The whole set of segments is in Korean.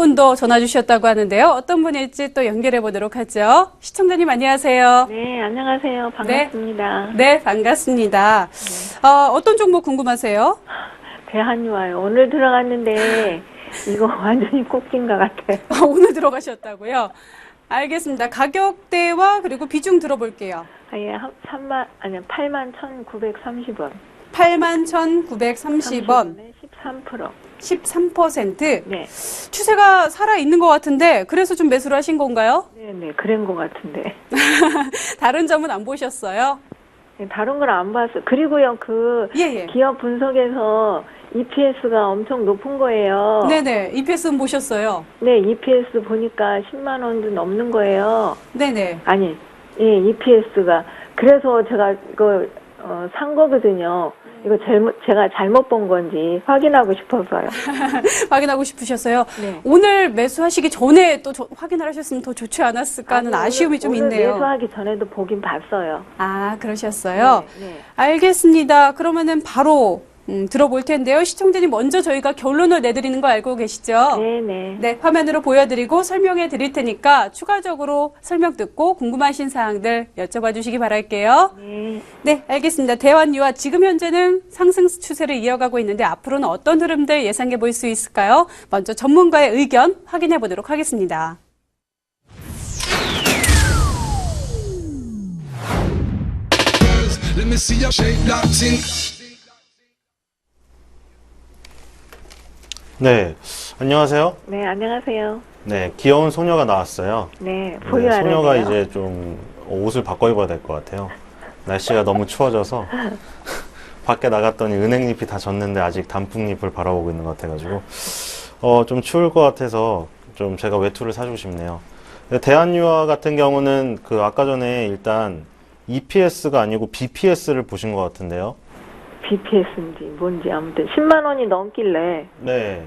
분도 전화 주셨다고 하는데요. 어떤 분일지 또 연결해 보도록 하죠. 시청자님 안녕하세요. 네, 안녕하세요. 반갑습니다. 네, 반갑습니다. 어, 어떤 종목 궁금하세요? 대한유아요. 오늘 들어갔는데 이거 완전히 꼭진 것 같아요. 아, 오늘 들어가셨다고요? 알겠습니다. 가격대와 그리고 비중 들어볼게요. 아 예 3만 아니 8만 1,930원. 81,930원, 13%. 13%. 네. 추세가 살아 있는 것 같은데 그래서 좀 매수를 하신 건가요? 네, 네. 그런 것 같은데. 다른 점은 안 보셨어요? 네, 다른 걸 안 봤어요. 그리고요. 그 예, 예. 기업 분석에서 EPS가 엄청 높은 거예요. 네네. EPS는 보셨어요? 네, EPS 보니까 10만 원도 넘는 거예요. 네네. 아니, 예, EPS가. 그래서 제가 이거 어, 산 거거든요. 이거 잘못, 제가 잘못 본 건지 확인하고 싶어서요. 확인하고 싶으셨어요? 네. 오늘 매수하시기 전에 또 저- 확인을 하셨으면 더 좋지 않았을까 하는 아니, 아쉬움이 오늘- 좀 오늘 있네요. 매수하기 전에도 보긴 봤어요. 아, 그러셨어요? 네, 네. 알겠습니다. 그러면은 바로 음, 들어볼 텐데요. 시청자님 먼저 저희가 결론을 내드리는 거 알고 계시죠? 네, 네. 네, 화면으로 보여드리고 설명해 드릴 테니까 추가적으로 설명 듣고 궁금하신 사항들 여쭤봐 주시기 바랄게요. 네. 네, 알겠습니다. 대환유와 지금 현재는 상승 추세를 이어가고 있는데 앞으로는 어떤 흐름들 예상해 볼 수 있을까요? 먼저 전문가의 의견 확인해 보도록 하겠습니다. Let me see your shake that thing. 네, 안녕하세요. 네, 안녕하세요. 네, 귀여운 소녀가 나왔어요. 네, 네, 보유하래요. 소녀가 이제 좀 옷을 바꿔 입어야 될 것 같아요. 날씨가 너무 추워져서 밖에 나갔더니 은행잎이 다 졌는데 아직 단풍잎을 바라보고 있는 것 같아가지고 어, 좀 추울 것 같아서 좀 제가 외투를 사주고 싶네요. 근데 대한유화 같은 경우는 그 아까 전에 일단 EPS가 아니고 BPS를 보신 것 같은데요. BPS인지 뭔지 아무튼 10만 원이 넘길래 네.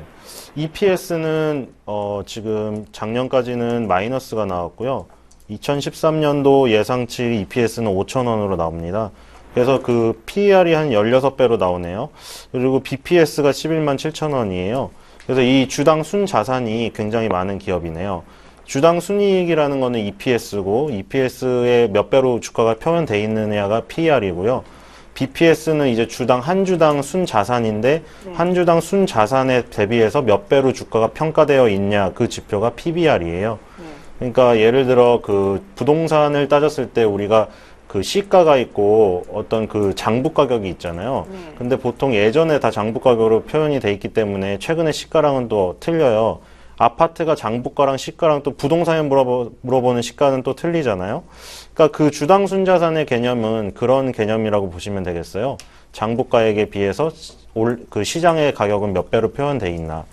EPS는 어, 지금 작년까지는 마이너스가 나왔고요. 2013년도 예상치 EPS는 5,000원으로 나옵니다. 그래서 그 PER이 한 16배로 나오네요. 그리고 BPS가 11만 7천원이에요. 그래서 이 주당 순 자산이 굉장히 많은 기업이네요. 주당 순이익이라는 거는 EPS고 EPS의 몇 배로 주가가 표현되어 있느냐가 PER이고요. BPS는 이제 주당 한 주당 순 자산인데 네. 한 주당 순 자산에 대비해서 몇 배로 주가가 평가되어 있냐 그 지표가 PBR이에요. 네. 그러니까 예를 들어 그 부동산을 따졌을 때 우리가 그 시가가 있고 어떤 그 장부 가격이 있잖아요. 네. 근데 보통 예전에 다 장부 가격으로 표현이 돼 있기 때문에 최근에 시가랑은 또 틀려요. 아파트가 장부가랑 시가랑 또 부동산에 물어보, 물어보 는 시가는 또 틀리잖아요. 그러니까 그 주당 순자산의 개념은 그런 개념이라고 보시면 되겠어요. 장부가액에 비해서 올, 그 시장의 가격은 몇 배로 표현돼 있나.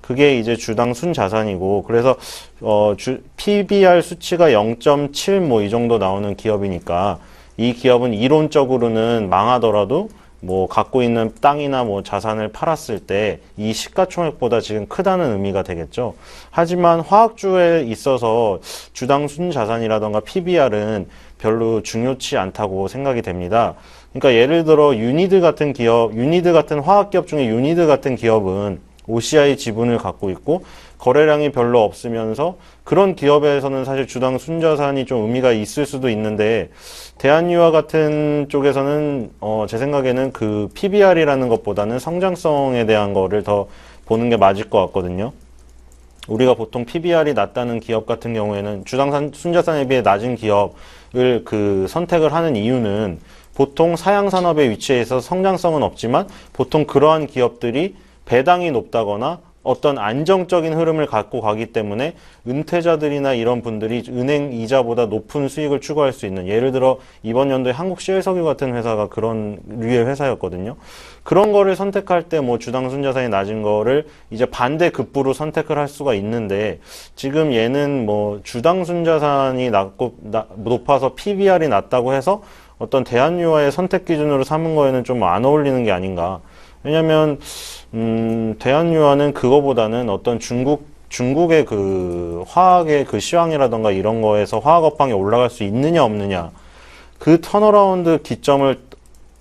그게 이제 주당 순자산이고 그래서 어 주, PBR 수치가 0.7 뭐 이 정도 나오는 기업이니까 이 기업은 이론적으로는 망하더라도 뭐 갖고 있는 땅이나 뭐 자산을 팔았을 때 이 시가총액보다 지금 크다는 의미가 되겠죠. 하지만 화학주에 있어서 주당 순자산이라던가 PBR은 별로 중요치 않다고 생각이 됩니다. 그러니까 예를 들어 유니드 같은 기업, 유니드 같은 화학기업 중에 유니드 같은 기업은 OCI 지분을 갖고 있고 거래량이 별로 없으면서 그런 기업에서는 사실 주당 순자산이 좀 의미가 있을 수도 있는데 대한유화 같은 쪽에서는 어, 제 생각에는 그 PBR이라는 것보다는 성장성에 대한 거를 더 보는 게 맞을 것 같거든요. 우리가 보통 PBR이 낮다는 기업 같은 경우에는 주당 순자산에 비해 낮은 기업을 그 선택을 하는 이유는 보통 사양 산업에 위치해 있어 성장성은 없지만 보통 그러한 기업들이 배당이 높다거나 어떤 안정적인 흐름을 갖고 가기 때문에 은퇴자들이나 이런 분들이 은행 이자보다 높은 수익을 추구할 수 있는 예를 들어 이번 연도에 한국 시엘석유 같은 회사가 그런 류의 회사였거든요. 그런 거를 선택할 때 뭐 주당 순자산이 낮은 거를 이제 반대 급부로 선택을 할 수가 있는데 지금 얘는 뭐 주당 순자산이 낮고 나- 높아서 PBR이 낮다고 해서 어떤 대한유화의 선택 기준으로 삼은 거에는 좀 안 어울리는 게 아닌가. 왜냐면 음, 대한유화는 그거보다는 어떤 중국 중국의 그 화학의 그 시황이라던가 이런 거에서 화학 업황에 올라갈 수 있느냐 없느냐 그 턴어라운드 기점을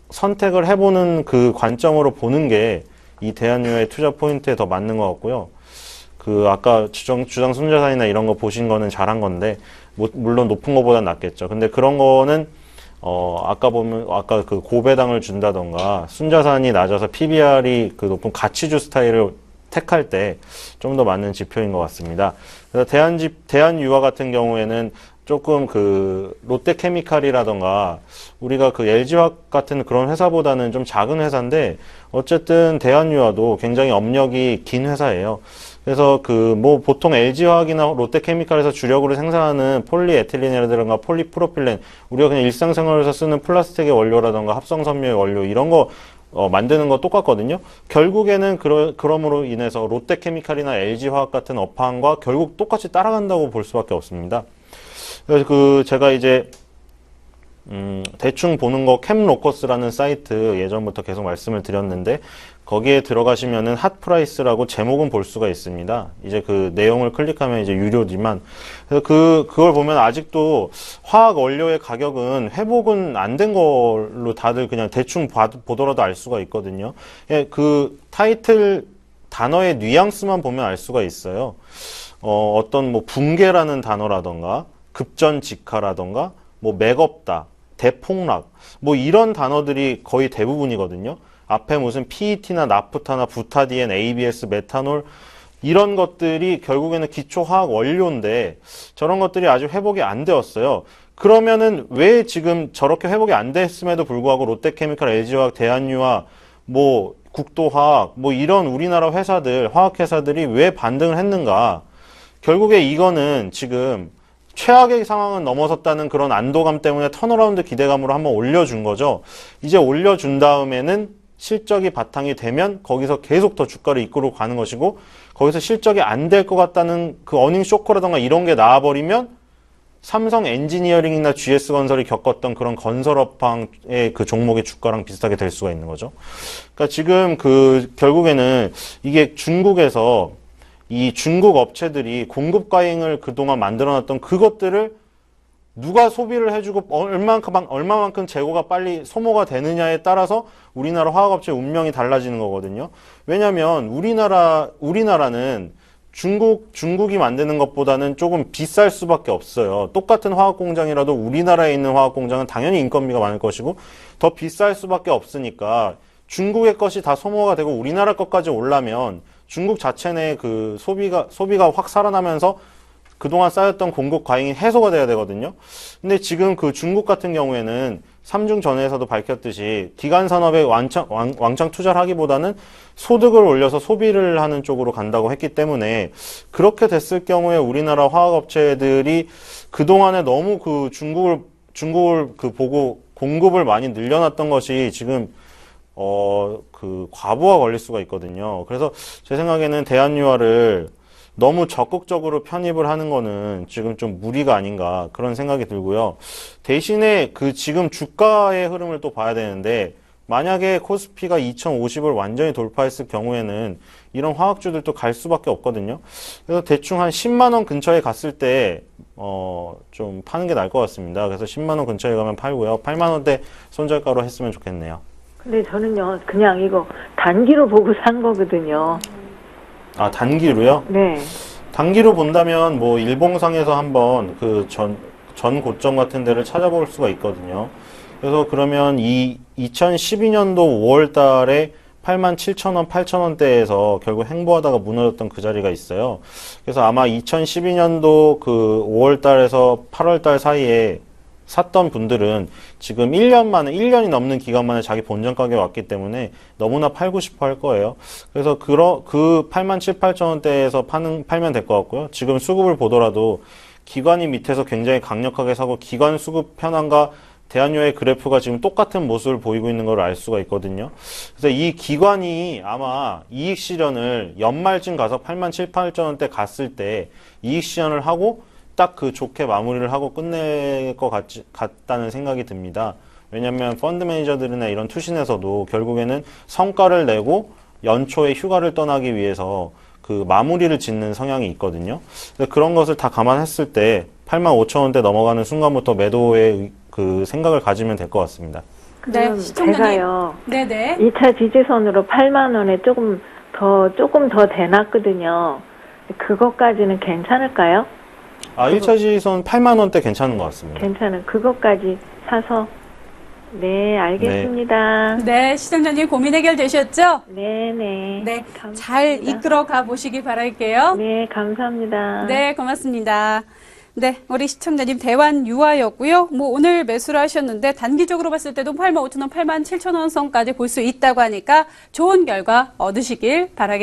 선택을 해보는 그 관점으로 보는 게 이 대한유화의 투자 포인트에 더 맞는 것 같고요. 그 아까 주장 주당 순자산이나 이런 거 보신 거는 잘한 건데 뭐, 물론 높은 거보단 낫겠죠. 근데 그런 거는 어 아까 보면 아까 그 고배당을 준다던가 순자산이 낮아서 PBR이 그 높은 가치주 스타일을 택할 때 좀 더 맞는 지표인 것 같습니다. 그래서 대한집 대한유화 같은 경우에는 조금 그 롯데케미칼이라던가 우리가 그 LG화학 같은 그런 회사보다는 좀 작은 회사인데 어쨌든 대한유화도 굉장히 업력이 긴 회사예요. 그래서 그 뭐 보통 LG화학이나 롯데케미칼에서 주력으로 생산하는 폴리에틸렌이라든가 폴리프로필렌 우리가 그냥 일상생활에서 쓰는 플라스틱의 원료라든가 합성섬유의 원료 이런 거 어, 만드는 거 똑같거든요. 결국에는 그러, 그럼으로 인해서 롯데케미칼이나 LG화학 같은 업황과 결국 똑같이 따라간다고 볼 수밖에 없습니다. 그래서 그 제가 이제 음, 대충 보는 거 캠로커스라는 사이트 예전부터 계속 말씀을 드렸는데 거기에 들어가시면은 핫 프라이스라고 제목은 볼 수가 있습니다. 이제 그 내용을 클릭하면 이제 유료지만 그래서 그 그걸 보면 아직도 화학 원료의 가격은 회복은 안 된 걸로 다들 그냥 대충 봐, 보더라도 알 수가 있거든요. 예, 그 타이틀 단어의 뉘앙스만 보면 알 수가 있어요. 어, 어떤 뭐 붕괴라는 단어라던가 급전직하라던가 뭐 맥없다, 대폭락 뭐 이런 단어들이 거의 대부분이거든요. 앞에 무슨 PET나 나프타나 부타디엔, ABS, 메탄올 이런 것들이 결국에는 기초 화학 원료인데 저런 것들이 아직 회복이 안 되었어요. 그러면은 왜 지금 저렇게 회복이 안 됐음에도 불구하고 롯데케미칼, LG화학, 대한유화, 뭐 국도화학, 뭐 이런 우리나라 회사들, 화학회사들이 왜 반등을 했는가? 결국에 이거는 지금 최악의 상황은 넘어섰다는 그런 안도감 때문에 턴어라운드 기대감으로 한번 올려준 거죠. 이제 올려준 다음에는 실적이 바탕이 되면 거기서 계속 더 주가를 이끌어 가는 것이고 거기서 실적이 안 될 것 같다는 그 어닝 쇼크라던가 이런 게 나와버리면 삼성 엔지니어링이나 GS건설이 겪었던 그런 건설업황의 그 종목의 주가랑 비슷하게 될 수가 있는 거죠. 그러니까 지금 그 결국에는 이게 중국에서 이 중국 업체들이 공급 과잉을 그동안 만들어놨던 그것들을 누가 소비를 해주고 얼마만큼, 얼마만큼 재고가 빨리 소모가 되느냐에 따라서 우리나라 화학업체 운명이 달라지는 거거든요. 왜냐면 우리나라, 우리나라는 중국, 중국이 만드는 것보다는 조금 비쌀 수밖에 없어요. 똑같은 화학 공장이라도 우리나라에 있는 화학 공장은 당연히 인건비가 많을 것이고 더 비쌀 수밖에 없으니까 중국의 것이 다 소모가 되고 우리나라 것까지 올라면 중국 자체 내 그 소비가, 소비가 확 살아나면서 그동안 쌓였던 공급 과잉이 해소가 돼야 되거든요. 근데 지금 그 중국 같은 경우에는 삼중 전에서도 밝혔듯이 기간 산업에 왕창, 왕, 왕창 투자를 하기보다는 소득을 올려서 소비를 하는 쪽으로 간다고 했기 때문에 그렇게 됐을 경우에 우리나라 화학업체들이 그동안에 너무 그 중국을, 중국을 그 보고 공급을 많이 늘려놨던 것이 지금 어, 그, 과부하 걸릴 수가 있거든요. 그래서 제 생각에는 대한유화를 너무 적극적으로 편입을 하는 거는 지금 좀 무리가 아닌가 그런 생각이 들고요. 대신에 그 지금 주가의 흐름을 또 봐야 되는데 만약에 코스피가 2050을 완전히 돌파했을 경우에는 이런 화학주들도 갈 수밖에 없거든요. 그래서 대충 한 10만 원 근처에 갔을 때 어, 좀 파는 게 나을 것 같습니다. 그래서 10만 원 근처에 가면 팔고요. 8만 원대 손절가로 했으면 좋겠네요. 근데 저는요, 그냥 이거 단기로 보고 산 거거든요. 아, 단기로요? 네. 단기로 본다면 뭐 일봉상에서 한번 그 전, 전 고점 같은 데를 찾아볼 수가 있거든요. 그래서 그러면 이 2012년도 5월 달에 8만 7천 원, 8천 원대에서 결국 행보하다가 무너졌던 그 자리가 있어요. 그래서 아마 2012년도 그 5월 달에서 8월 달 사이에 샀던 분들은 지금 1년 만에, 1년이 넘는 기간 만에 자기 본전 가격에 왔기 때문에 너무나 팔고 싶어 할 거예요. 그래서 그러, 그 8만 7, 8천 원대에서 파는, 팔면 될 것 같고요. 지금 수급을 보더라도 기관이 밑에서 굉장히 강력하게 사고 기관 수급 편안과 대한유의 그래프가 지금 똑같은 모습을 보이고 있는 걸 알 수가 있거든요. 그래서 이 기관이 아마 이익 실현을 연말쯤 가서 8만 7, 8천 원대 갔을 때 이익 실현을 하고 딱 그 좋게 마무리를 하고 끝낼 것 같지, 같다는 생각이 듭니다. 왜냐하면 펀드 매니저들이나 이런 투신에서도 결국에는 성과를 내고 연초에 휴가를 떠나기 위해서 그 마무리를 짓는 성향이 있거든요. 그런 것을 다 감안했을 때 8만 5천 원대 넘어가는 순간부터 매도의 그 생각을 가지면 될 것 같습니다. 시청자님. 제가요, 네네. 2차 지지선으로 8만 원에 조금 더, 조금 더 대놨거든요. 그것까지는 괜찮을까요? 아, 1차 지선 8만 원대 괜찮은 것 같습니다. 괜찮은 그것까지 사서 네 알겠습니다. 네, 시청자님 고민 해결되셨죠? 네네. 네, 잘 이끌어 가 보시기 바랄게요. 네 감사합니다. 네, 고맙습니다. 네, 우리 시청자님 대환 유아였고요. 뭐 오늘 매수를 하셨는데 단기적으로 봤을 때도 8만 5천 원, 8만 7천 원 선까지 볼 수 있다고 하니까 좋은 결과 얻으시길 바라겠습니다.